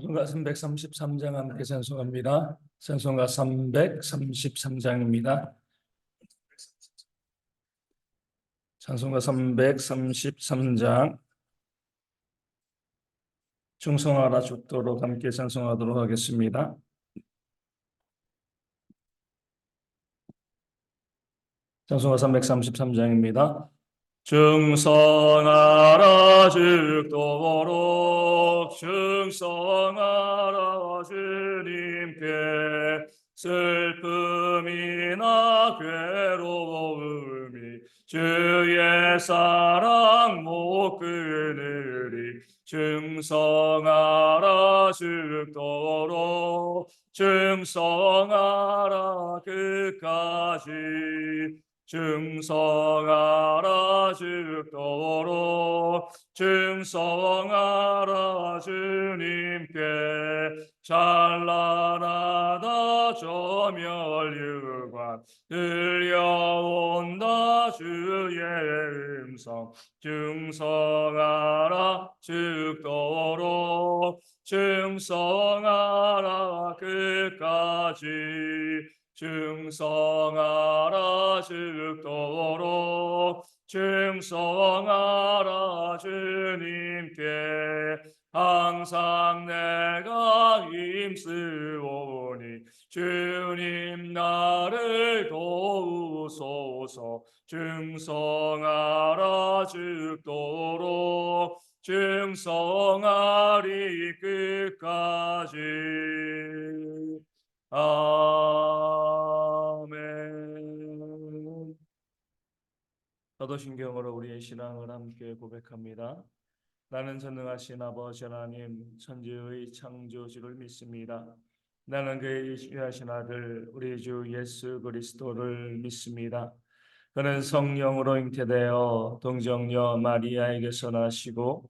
찬송가 333장 함께 찬송합니다. 찬송가 333장입니다. 찬송가 333장 충성하라 죽도록 함께 찬송하도록 하겠습니다. 찬송가 333장입니다. 충성하라 죽도록 충성하라 주님께 슬픔이나 괴로움이 주의 사랑 못 끊으리. 충성하라 죽도록 충성하라 끝까지 충성하라 죽도록 충성하라 주님께 찬란하다 조멸유관 들려온다 주의 음성. 충성하라 죽도록 충성하라 끝까지 충성하라 죽도록 충성하라 주님께 항상 내가 힘쓰오니 주님 나를 도우소서. 충성하라 죽도록 충성하리 끝까지 아멘. 사도신경으로 우리의 신앙을 함께 고백합니다. 나는 전능하신 아버지 하나님 천지의 창조주를 믿습니다. 나는 그의 귀하신 아들 우리 주 예수 그리스도를 믿습니다. 그는 성령으로 잉태되어 동정녀 마리아에게서 나시고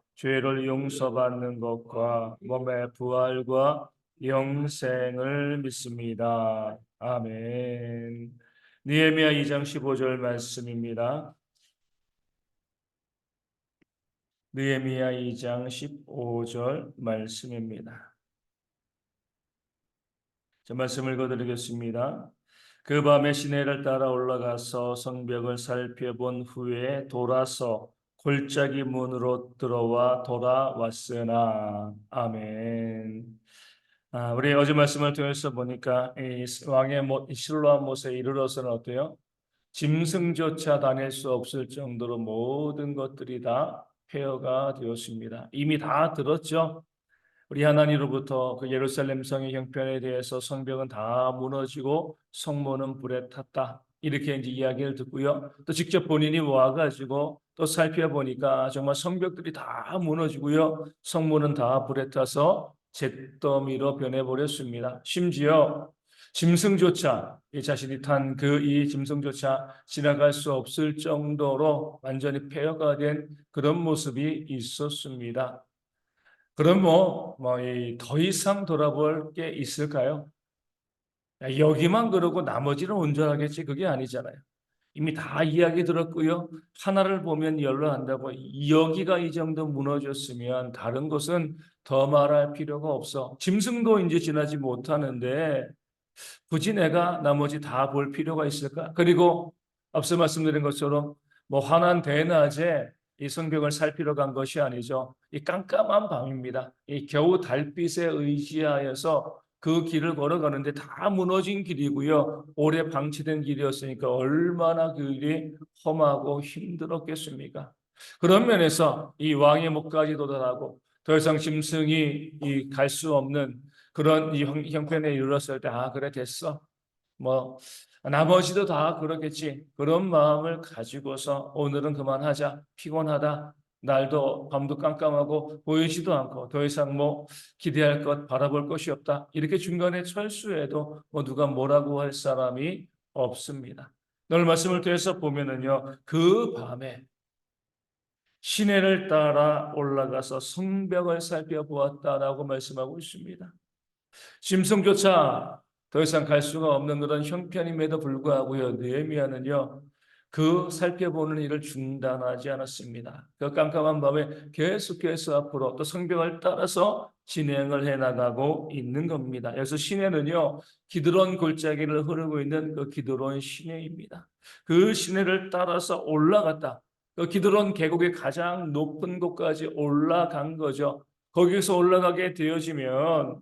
죄를 용서받는 것과 몸의 부활과 영생을 믿습니다. 아멘. 니에미야 2장 15절 말씀입니다. 느헤미야 2장 15절 말씀입니다. 저 말씀 읽어드리겠습니다. 그 밤에 시내를 따라 올라가서 성벽을 살펴본 후에 돌아서 골짜기 문으로 들어와 돌아왔으나 아멘. 아, 우리 어제 말씀을 통해서 보니까 이 왕의 못, 실로암 못에 이르러서는 어때요? 짐승조차 다닐 수 없을 정도로 모든 것들이 다 폐허가 되었습니다. 이미 다 들었죠. 우리 하나님으로부터 그 예루살렘 성의 형편에 대해서 성벽은 다 무너지고 성문은 불에 탔다. 이렇게 이제 이야기를 듣고요. 또 직접 본인이 와가지고 또 살펴보니까 정말 성벽들이 다 무너지고요. 성문은 다 불에 타서 잿더미로 변해버렸습니다. 심지어 짐승조차 이 자신이 탄 그 이 짐승조차 지나갈 수 없을 정도로 완전히 폐허가 된 그런 모습이 있었습니다. 그럼 뭐, 뭐 더 이상 돌아볼 게 있을까요? 여기만 그러고 나머지는 온전하겠지 그게 아니잖아요. 이미 다 이야기 들었고요. 하나를 보면 열로 한다고 여기가 이 정도 무너졌으면 다른 곳은 더 말할 필요가 없어. 짐승도 이제 지나지 못하는데 굳이 내가 나머지 다 볼 필요가 있을까? 그리고 앞서 말씀드린 것처럼 뭐 환한 대낮에 이 성벽을 살피러 간 것이 아니죠. 이 깜깜한 밤입니다. 이 겨우 달빛에 의지하여서 그 길을 걸어가는데 다 무너진 길이고요. 오래 방치된 길이었으니까 얼마나 그 길이 험하고 힘들었겠습니까? 그런 면에서 이 왕의 목까지 도달하고 더 이상 짐승이 갈수 없는 그런 이 형편에 이르렀을 때, 아, 그래, 됐어. 뭐, 나머지도 다 그렇겠지. 그런 마음을 가지고서 오늘은 그만하자. 피곤하다. 날도 밤도 깜깜하고 보이지도 않고 더 이상 뭐 기대할 것 바라볼 것이 없다. 이렇게 중간에 철수해도 뭐 누가 뭐라고 할 사람이 없습니다. 오늘 말씀을 통해서 보면은요. 그 밤에 시내를 따라 올라가서 성벽을 살펴보았다라고 말씀하고 있습니다. 짐승조차 더 이상 갈 수가 없는 그런 형편임에도 불구하고요. 느헤미야는요. 그 살펴보는 일을 중단하지 않았습니다. 그 깜깜한 밤에 계속해서 앞으로 또 성벽을 따라서 진행을 해나가고 있는 겁니다. 여기서 시내는요, 기드론 골짜기를 흐르고 있는 그 기드론 시내입니다. 그 시내를 따라서 올라갔다. 그 기드론 계곡의 가장 높은 곳까지 올라간 거죠. 거기서 올라가게 되어지면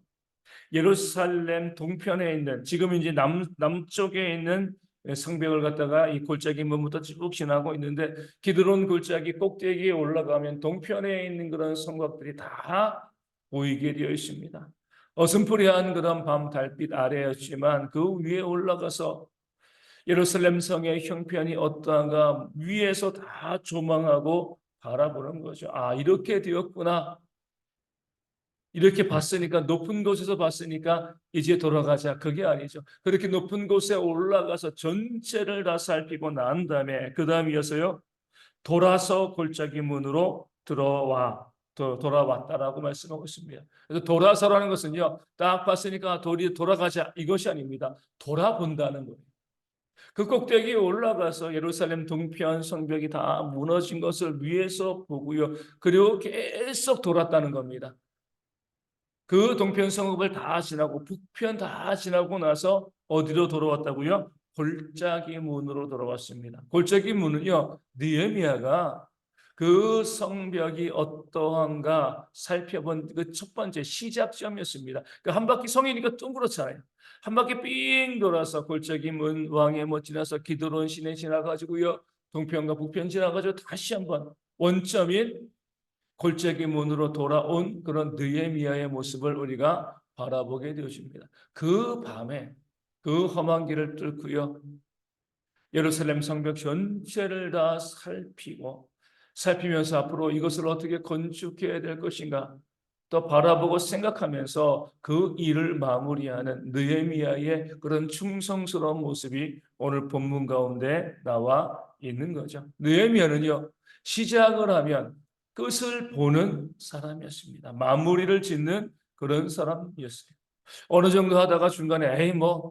예루살렘 동편에 있는 지금 이제 남 남쪽에 있는 성벽을 갖다가 이 골짜기 문부터 쭉 지나고 있는데 기드론 골짜기 꼭대기에 올라가면 동편에 있는 그런 성곽들이 다 보이게 되어 있습니다. 어슴푸레한 그런 밤 달빛 아래였지만 그 위에 올라가서 예루살렘 성의 형편이 어떠한가 위에서 다 조망하고 바라보는 거죠. 아 이렇게 되었구나. 이렇게 봤으니까 높은 곳에서 봤으니까 이제 돌아가자 그게 아니죠. 그렇게 높은 곳에 올라가서 전체를 다 살피고 난 다음에 그 다음 이어서요 돌아서 골짜기 문으로 들어와 도, 돌아왔다라고 말씀하고 있습니다. 그래서 돌아서라는 것은요 딱 봤으니까 돌이 돌아가자 이것이 아닙니다. 돌아본다는 거예요. 그 꼭대기에 올라가서 예루살렘 동편 성벽이 다 무너진 것을 위에서 보고요. 그리고 계속 돌았다는 겁니다. 그 동편 성읍을 다 지나고 북편 다 지나고 나서 어디로 돌아왔다고요? 골짜기 문으로 돌아왔습니다. 골짜기 문은요, 느헤미야가 그 성벽이 어떠한가 살펴본 그 첫 번째 시작점이었습니다. 그 한 바퀴 성이니까 둥그렇잖아요. 한 바퀴 삥 돌아서 골짜기 문 왕의 못 지나서 기드론 시내 지나가지고요, 동편과 북편 지나가지고 다시 한번 원점인 골짜기 문으로 돌아온 그런 느헤미야의 모습을 우리가 바라보게 되어집니다. 그 밤에 그 험한 길을 뚫고요. 예루살렘 성벽 전체를 다 살피고 살피면서 앞으로 이것을 어떻게 건축해야 될 것인가 또 바라보고 생각하면서 그 일을 마무리하는 느헤미야의 그런 충성스러운 모습이 오늘 본문 가운데 나와 있는 거죠. 느헤미야는요. 시작을 하면 끝을 보는 사람이었습니다. 마무리를 짓는 그런 사람이었어요. 어느 정도 하다가 중간에 에이 뭐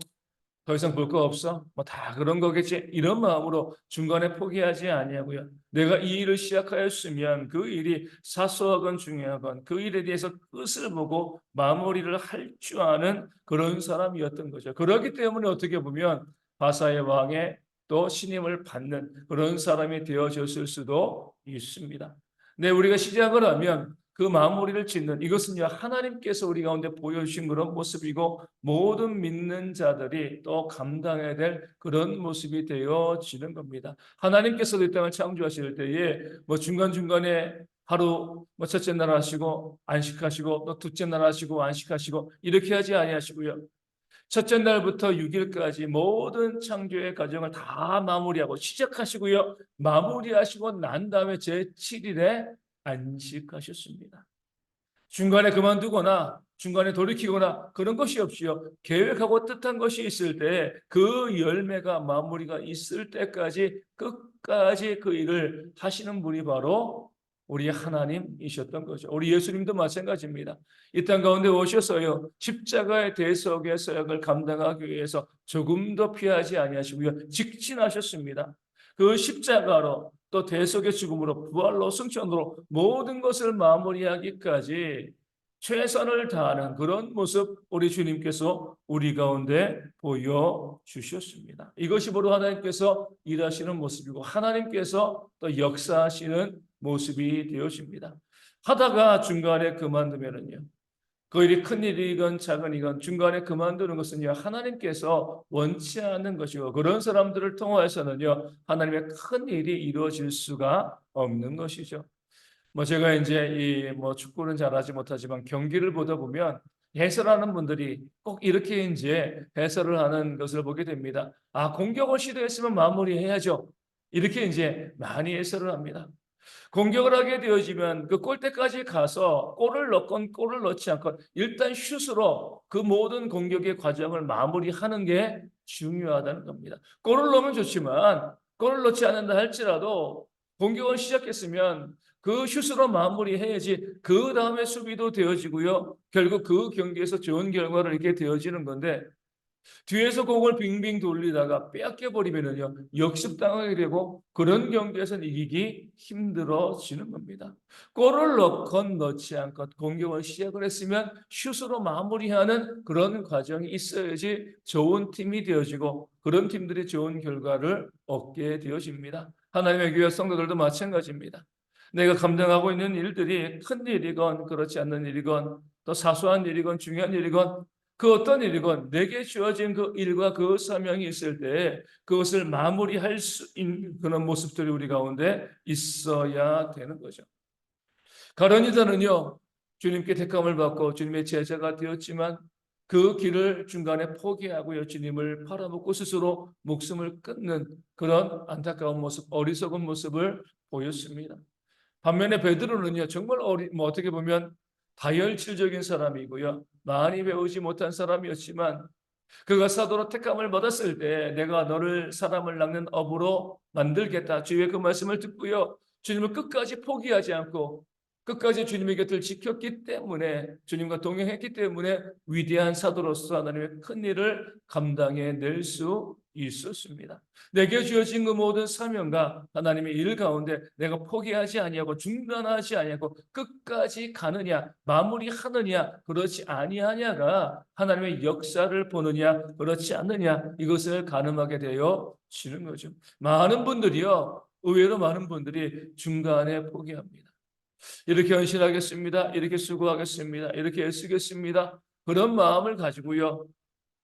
더 이상 볼 거 없어. 뭐 다 그런 거겠지. 이런 마음으로 중간에 포기하지 아니하고요. 내가 이 일을 시작하였으면 그 일이 사소하건 중요하건 그 일에 대해서 끝을 보고 마무리를 할 줄 아는 그런 사람이었던 거죠. 그렇기 때문에 어떻게 보면 바사의 왕의 또 신임을 받는 그런 사람이 되어졌을 수도 있습니다. 네, 우리가 시작을 하면 그 마무리를 짓는 이것은요 하나님께서 우리 가운데 보여주신 그런 모습이고 모든 믿는 자들이 또 감당해야 될 그런 모습이 되어지는 겁니다. 하나님께서도 이 땅을 창조하실 때에 뭐 중간 중간에 하루 뭐 첫째 날 하시고 안식하시고 또 둘째 날 하시고 안식하시고 이렇게 하지 아니하시고요. 첫째 날부터 6일까지 모든 창조의 과정을 다 마무리하고 시작하시고요. 마무리하시고 난 다음에 제 7일에 안식하셨습니다. 중간에 그만두거나 중간에 돌이키거나 그런 것이 없이요. 계획하고 뜻한 것이 있을 때 그 열매가 마무리가 있을 때까지 끝까지 그 일을 하시는 분이 바로 우리 하나님이셨던 거죠. 우리 예수님도 마찬가지입니다. 이 땅 가운데 오셔서요. 십자가의 대속의 서약을 감당하기 위해서 조금도 피하지 아니하시고요. 직진하셨습니다. 그 십자가로 또 대속의 죽음으로 부활로 승천으로 모든 것을 마무리하기까지 최선을 다하는 그런 모습 우리 주님께서 우리 가운데 보여 주셨습니다. 이것이 바로 하나님께서 일하시는 모습이고 하나님께서 또 역사하시는 모습이 되어집니다. 하다가 중간에 그만두면은요. 그 일이 큰 일이건 작은 일이건 중간에 그만두는 것은요 하나님께서 원치 않는 것이고 그런 사람들을 통하여서는요 하나님의 큰 일이 이루어질 수가 없는 것이죠. 뭐 제가 이제 이 뭐 축구는 잘하지 못하지만 경기를 보다 보면 해설하는 분들이 꼭 이렇게 이제 해설을 하는 것을 보게 됩니다. 아 공격을 시도했으면 마무리해야죠. 이렇게 이제 많이 해설을 합니다. 공격을 하게 되어지면 그 골대까지 가서 골을 넣건 골을 넣지 않건 일단 슛으로 그 모든 공격의 과정을 마무리하는 게 중요하다는 겁니다. 골을 넣으면 좋지만 골을 넣지 않는다 할지라도 공격을 시작했으면 그 슛으로 마무리해야지 그 다음에 수비도 되어지고요. 결국 그 경기에서 좋은 결과를 이렇게 되어지는 건데 뒤에서 공을 빙빙 돌리다가 빼앗겨 버리면은요 역습당하게 되고 그런 경기에서는 이기기 힘들어지는 겁니다. 골을 넣건 넣지 않건 공격을 시작을 했으면 슛으로 마무리하는 그런 과정이 있어야지 좋은 팀이 되어지고 그런 팀들이 좋은 결과를 얻게 되어집니다. 하나님의 교회 성도들도 마찬가지입니다. 내가 감당하고 있는 일들이 큰 일이건 그렇지 않는 일이건 또 사소한 일이건 중요한 일이건 그 어떤 일이건 내게 주어진 그 일과 그 사명이 있을 때 그것을 마무리할 수 있는 그런 모습들이 우리 가운데 있어야 되는 거죠. 가론이다는요 주님께 택함을 받고 주님의 제자가 되었지만 그 길을 중간에 포기하고요 주님을 팔아먹고 스스로 목숨을 끊는 그런 안타까운 모습, 어리석은 모습을 보였습니다. 반면에 베드로는요 정말 어리, 뭐 어떻게 보면 다혈질적인 사람이고요. 많이 배우지 못한 사람이었지만 그가 사도로 택함을 받았을 때 내가 너를 사람을 낚는 업으로 만들겠다. 주의 그 말씀을 듣고요. 주님을 끝까지 포기하지 않고 끝까지 주님의 곁을 지켰기 때문에 주님과 동행했기 때문에 위대한 사도로서 하나님의 큰 일을 감당해 낼 수 있었습니다. 내게 주어진 그 모든 사명과 하나님의 일 가운데 내가 포기하지 아니하고 중단하지 아니하고 끝까지 가느냐 마무리하느냐 그렇지 아니하냐가 하나님의 역사를 보느냐 그렇지 않느냐 이것을 가늠하게 되어 지는 거죠. 많은 분들이요 의외로 많은 분들이 중간에 포기합니다. 이렇게 헌신하겠습니다. 이렇게 수고하겠습니다. 이렇게 애쓰겠습니다. 그런 마음을 가지고요.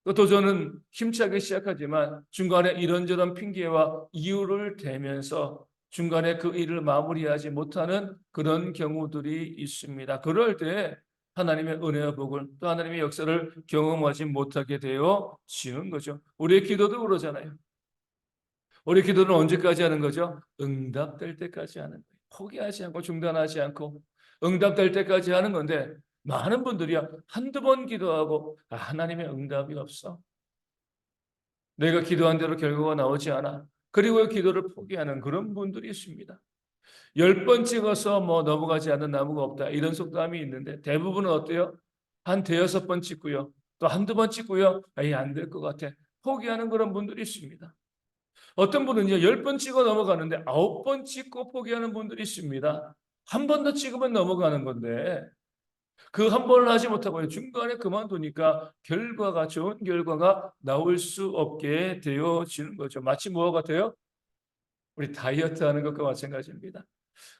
또 도전은 힘차게 시작하지만 중간에 이런저런 핑계와 이유를 대면서 중간에 그 일을 마무리하지 못하는 그런 경우들이 있습니다. 그럴 때 하나님의 은혜와 복을 또 하나님의 역사를 경험하지 못하게 되어 지는 거죠. 우리의 기도도 그러잖아요. 우리 기도는 언제까지 하는 거죠? 응답될 때까지 하는 거예요. 포기하지 않고 중단하지 않고 응답될 때까지 하는 건데 많은 분들이야 한두 번 기도하고 아, 하나님의 응답이 없어. 내가 기도한 대로 결과가 나오지 않아. 그리고 기도를 포기하는 그런 분들이 있습니다. 열 번 찍어서 뭐 넘어가지 않는 나무가 없다. 이런 속담이 있는데 대부분은 어때요? 한 대여섯 번 찍고요. 또 한두 번 찍고요. 아예 안될 것 같아. 포기하는 그런 분들이 있습니다. 어떤 분은요, 열번 찍어 넘어가는데 아홉 번 찍고 포기하는 분들이 있습니다. 한 번 더 찍으면 넘어가는 건데, 그 한 번을 하지 못하고 중간에 그만두니까 결과가, 좋은 결과가 나올 수 없게 되어지는 거죠. 마치 뭐와 같아요? 우리 다이어트 하는 것과 마찬가지입니다.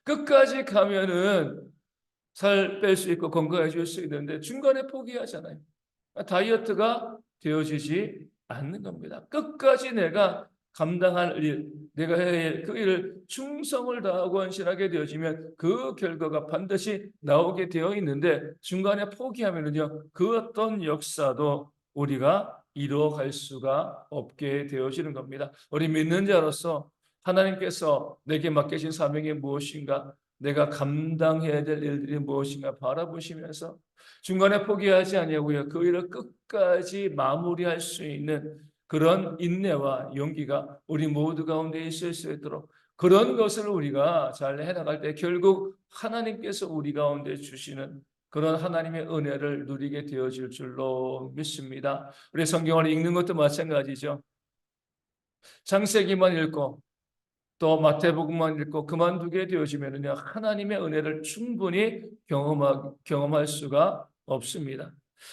끝까지 가면은 살 뺄 수 있고 건강해질 수 있는데 중간에 포기하잖아요. 다이어트가 되어지지 않는 겁니다. 끝까지 내가 감당할 일, 내가 해야 할 그 일을 충성을 다하고 헌신하게 되어지면 그 결과가 반드시 나오게 되어 있는데 중간에 포기하면은요 그 어떤 역사도 우리가 이루어갈 수가 없게 되어지는 겁니다. 우리 믿는 자로서 하나님께서 내게 맡기신 사명이 무엇인가, 내가 감당해야 될 일들이 무엇인가 바라보시면서 중간에 포기하지 아니하고요 그 일을 끝까지 마무리할 수 있는 그런 인내와 용기가 우리 모두 가운데 있을 수 있도록 그런 것을 우리가 잘 해나갈 때 결국 하나님께서 우리 가운데 주시는 그런 하나님의 은혜를 누리게 되어질 줄로 믿습니다. 우리 성경을 읽는 것도 마찬가지죠. 창세기만 읽고 또 마태복음만 읽고 그만두게 되어지면은요 하나님의 은혜를 충분히 경험하, 경험할 수가 없습니다.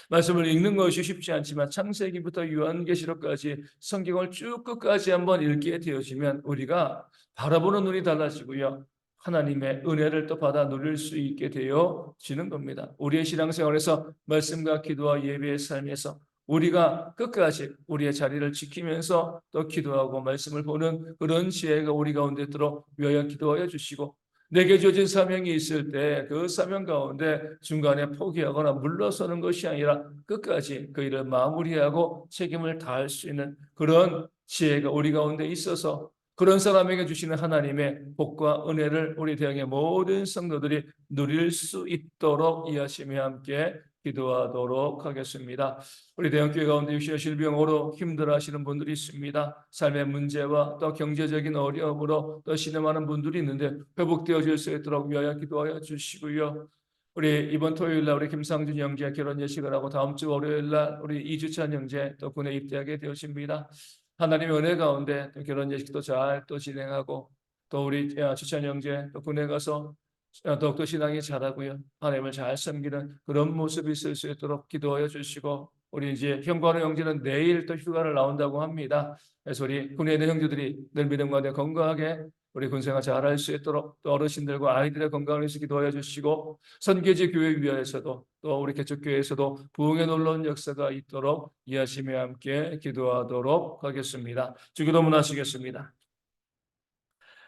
말씀을 읽는 것이 쉽지 않지만 창세기부터 요한계시록까지 성경을 쭉 끝까지 한번 읽게 되어지면 우리가 바라보는 눈이 달라지고요. 하나님의 은혜를 또 받아 누릴 수 있게 되어지는 겁니다. 우리의 신앙생활에서 말씀과 기도와 예배의 삶에서 우리가 끝까지 우리의 자리를 지키면서 또 기도하고 말씀을 보는 그런 지혜가 우리 가운데 들어 위하여 기도하여 주시고 내게 주어진 사명이 있을 때 그 사명 가운데 중간에 포기하거나 물러서는 것이 아니라 끝까지 그 일을 마무리하고 책임을 다할 수 있는 그런 지혜가 우리 가운데 있어서 그런 사람에게 주시는 하나님의 복과 은혜를 우리 대형의 모든 성도들이 누릴 수 있도록 이하심에 함께 기도하도록 하겠습니다. 우리 대형교회 가운데 육신의 질병으로 힘들어하시는 분들이 있습니다. 삶의 문제와 또 경제적인 어려움으로 또 신음하는 분들이 있는데 회복되어질 수 있도록 위하여 기도하여 주시고요. 우리 이번 토요일 날 우리 김상준 형제 결혼 예식을 하고 다음 주 월요일 날 우리 이주찬 형제 또 군에 입대하게 되었습니다. 하나님의 은혜 가운데 또 결혼 예식도 잘 또 진행하고 또 우리 야, 주찬 형제 또 군에 가서 어, 더욱더 신앙이 자라고요. 하나님을 잘 섬기는 그런 모습이 있을 수 있도록 기도하여 주시고 우리 이제 형과는 형제는 내일 또 휴가를 나온다고 합니다. 그래서 우리 군에 있는 형제들이 늘 믿음 가운데 건강하게 우리 군생활 잘할 수 있도록 또 어르신들과 아이들의 건강을 위해서 기도하여 주시고 선교지 교회 위하여서도 또 우리 개척교회에서도 부흥의 놀라운 역사가 있도록 이하심에 함께 기도하도록 하겠습니다. 주기도 문하시겠습니다.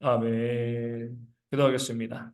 아멘. 기도하겠습니다.